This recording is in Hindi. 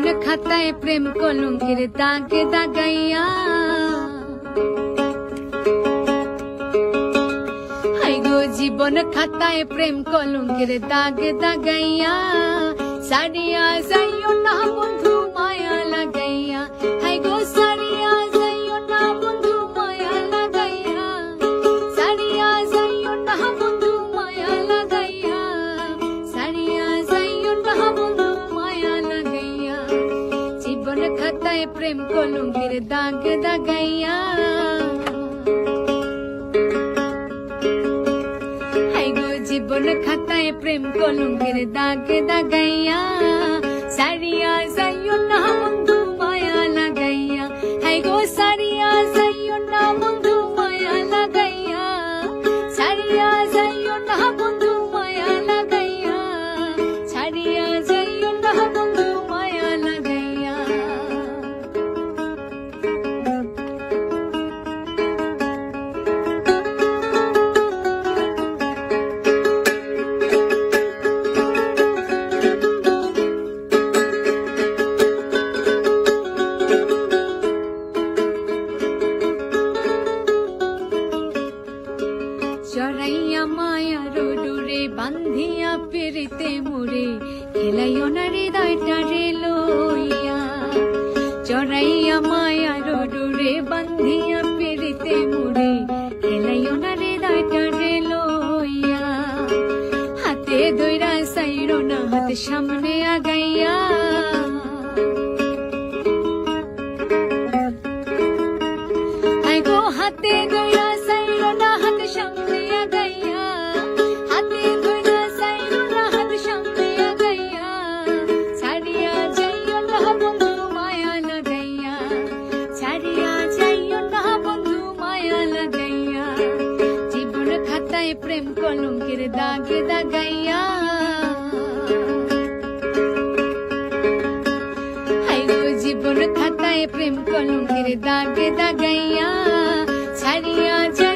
कौन खाता है प्रेम को लुंगिर दाग दागैया। जीवन खाता है प्रेम को लुंगिर दाग दागैया। साड़िया सही ना बंधु জীবন খাতায় প্রেম কলঙ্কের দাগ দাগাইয়া হাই গো জীবন খাতায় প্রেম কলঙ্কের দাগ দাগাইয়া সারিয়া যাইও না বন্ধু মায়া লাগাইয়া হাই গো সারিয়া যাইও না বন্ধু মায়া লাগাইয়া সারিয়া যাইও না বন্ধু মায়া লাগাইয়া সারিয়া চড়াইয়া মায়া রোডুরে বান্ধিয়া পেরিতে মুরে, খেলাইও না হৃদয়টা রে লইয়া। চড়াইয়া মায়া রোডুরে বান্ধিয়া পেরিতে মুরে, খেলাইও না হৃদয়টা রে লইয়া। হাতে দইরা সাইরো না, হাতে সামনে আগাইয়া। হাতে প্রেম কলঙ্কের দাগে দাগাইয়া। জীবন খাতায় প্রেম কলঙ্কের দাগে দাগাইয়া। ছাড়িয়া যা